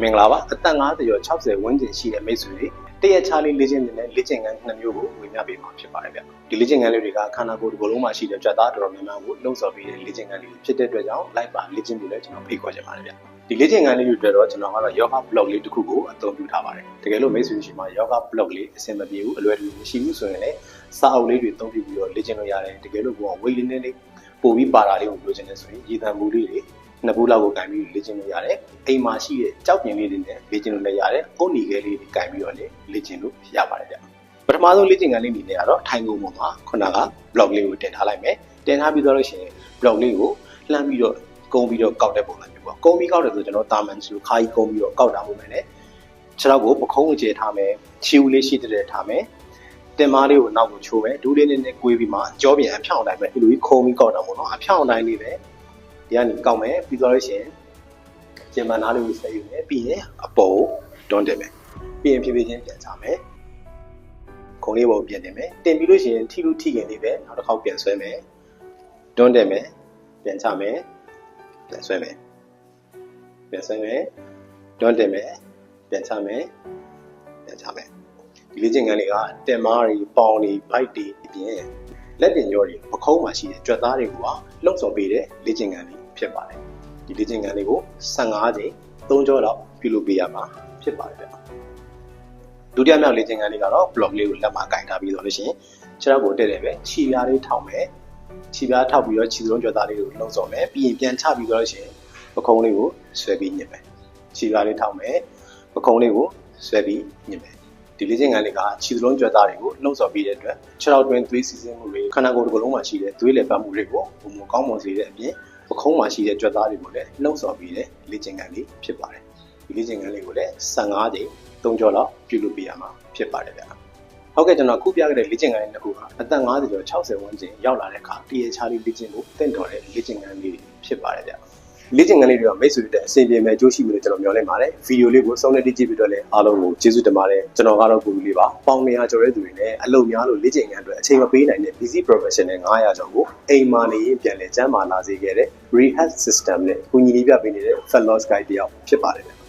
မင်္ဂလာပါအသက်50ကျော်60ဝန်းကျင်ရှိတဲ့မိတ်ဆွေတွေတရက်ချားလေးလေ့ကျင့်နေတဲ့လေ့ကျင့်ခန်းနှစ်မျိုးကိုဝေမျှပေးမှာဖြစ်ပါတယ်ဗျဒီလေ့ကျင့်ခန်းလေးတွေကခန္ဓာကိုယ်တစ်ခုလုံးမှာရှိတဲ့ကြွက်သားတော်တော်များများကိုလှုံ့ဆော်ပေးတဲ့လေ့ကျင့်ခန်းလေးတွေဖြစ်တဲ့အတွက်ကြောင့်လိုက်ပါလေ့ကျင့်ပြီးလဲကျွန်တော်ဖိတ်ခေါ်ချင်ပါတယ်ဗျဒီလေ့ကျင့်ခန်းလေးတွေအတွက်တော့ကျွန်တော်ကတော့ yoga blog လေးတစ်ခုကိုအသုံးပြုထားပါတယ်တကယ်လို့မိတ်ဆွေရှိမှ yoga blog လေးအဆင်မပြေဘူးအလွယ်တကူမရှိဘူးဆိုရင်လည်းစာအုပ်လေးတွေသုံးပြုပြီးတော့လေ့ကျင့်လို့ရတယ်တကယ်လို့ကိုယ်ကဝေးလေးလေးပို့ပြီးပါတာလေးကိုလိုချင်နေဆိုရင်ရည်တံမှုလေးတွေ နှစ်ဘူးလောက်ကိုကင်ပြီးလေ့ကျင့်လို့ရတယ်အိမ်မှာရှိတဲ့ကြောက်ပြင်လေးတွေနဲ့လေ့ကျင့်လို့လည်းရတယ်အုတ်နီခဲလေးတွေကင်ပြီးတော့လည်းလေ့ကျင့်လို့ရပါတယ်ဗျပထမဆုံးလေ့ကျင့်ခန်းလေးအနေနဲ့ကတော့ထိုင်ကုန်ပေါ်မှာခုနက blog လေးကိုတင်ထားလိုက်မယ်တင်ထားပြီးတော့လို့ရှိရင် blog လေးကိုလှမ်းပြီးတော့ကုန်းပြီးတော့ကောက်တဲ့ပုံစံမျိုးပေါ့ကုန်းပြီးကောက်တယ်ဆိုကျွန်တော်တာမန်ဆိုခါကြီးကုန်းပြီးတော့ကောက်တာပုံပဲနဲ့ခြေထောက်ကိုပခုံးအခြေထားမယ်ခြေဦးလေးရှိတဲ့ထားမယ်တင်မားလေးကိုနောက်ကိုချိုးမယ်ဒူးလေးနဲ့နဲ့ကွေးပြီးမှကြောပြန်အဖြောင်းတိုင်းပဲဒီလိုကြီးခုံပြီးကောက်တာပေါ့နော်အဖြောင်းတိုင်းလေးပဲ ဒီကနေကောက်မယ်ပြီးတော့လို့ရှိရင်ကျင်မနာလေးကိုဆက်ယူမယ်ပြီးရင်အပေါ်တွန်းတင်မယ်ပြီးရင်ဖြည်းဖြည်းချင်းပြန်ချမယ်ခုံလေးပေါ်ပြန်တင်မယ်တင်ပြီးလို့ရှိရင်ထိလို့ထိခင်လေးပဲနောက်တစ်ခေါက်ပြန်ဆွဲမယ်တွန်းတင်မယ်ပြန်ချမယ်ပြန်ဆွဲမယ်ပြန်ဆွဲမယ်တွန်းတင်မယ်ပြန်ချမယ်ပြန်ချမယ်ဒီလေ့ကျင့်ခန်းလေးကတင်မားတွေပေါင်တွေဘိုက်တွေအပြင်လက်တင်ရောတွေပခုံးမှာရှိတဲ့ကြွက်သားတွေကလှုပ်ဆော်ပေးတဲ့လေ့ကျင့်ခန်းလေး ဖြစ်ပါတယ်ဒီလေ့ကျင့်ခန်းလေးကို15ချိန်3ကြောလောက်ပြုလုပ်ပေးရမှာဖြစ်ပါတယ်ဗျဒုတိယမြောက်လေ့ကျင့်ခန်းလေးကတော့ blog လေးကိုလက်မှာကင်ထားပြီးတော့လို့ရှိရင်ခြေထောက်ကိုတက်တယ်ပဲခြေပြားလေးထောက်မယ်ခြေပြားထောက်ပြီးတော့ခြေစုံကြွက်သားလေးကိုလှုပ်ဆော်မယ်ပြီးရင်ပြန်ချပြီးတော့လို့ရှိရင်ပခုံးလေးကိုဆွဲပြီးညှစ်မယ်ခြေပြားလေးထောက်မယ်ပခုံးလေးကိုဆွဲပြီးညှစ်မယ်ဒီလေ့ကျင့်ခန်းလေးကခြေစလုံးကြွက်သားတွေကိုလှုပ်ဆော်ပြီးတဲ့အတွက်ခြေထောက်တွင်သွေးစီးဆင်းမှုတွေခန္ဓာကိုယ်တစ်ခုလုံးမှာရှိတဲ့သွေးလည်ပတ်မှုတွေကိုပုံမကောင်းမွန်စေတဲ့အပြင် ပခုံးမှာရှိတဲ့ကြွက်သားတွေကိုလည်းလှုပ်ဆော်ပြီးတဲ့လေ့ကျင့်ခန်းလေးဖြစ်ပါတယ်ဒီလေ့ကျင့်ခန်းလေးကိုလည်း15ချိန်3ကြောလောက်ပြုလုပ်ပေးရမှာဖြစ်ပါတယ်ဗျာဟုတ်ကဲ့ကျွန်တော်ခုပြခဲ့တဲ့လေ့ကျင့်ခန်းလေးတစ်ခုကအသက်50ကျော်60ဝန်းကျင်ရောက်လာတဲ့အခါတရေချားလေးလေ့ကျင့်ဖို့တင့်တော်တဲ့လေ့ကျင့်ခန်းလေးဖြစ်ပါတယ်ဗျာ လေ့ကျင့်ခန်းလေးတွေကမိတ်ဆွေတွေအဆင်ပြေမဲ့ကြိုးရှိမယ်လို့ကျွန်တော်မျှော်လင့်ပါတယ်ဗီဒီယိုလေးကိုစုံနဲ့ကြည့်ပြီးတော့လည်းအားလုံးကိုကျေးဇူးတင်ပါတယ်ကျွန်တော်ကတော့ကိုကြီးလေးပါပေါင်နေရကျော်တဲ့သူတွေနဲ့အလုပ်များလို့လေ့ကျင့်ခန်းအတွက်အချိန်မပေးနိုင်တဲ့ busy professional 900ကျော်ကိုအိမ်မာနေရင်ပြန်လည်ကျန်းမာလာစေခဲ့တဲ့ rehab system နဲ့ကူညီလေးပြပေးနေတဲ့ fellows guide တယောက်ဖြစ်ပါတယ်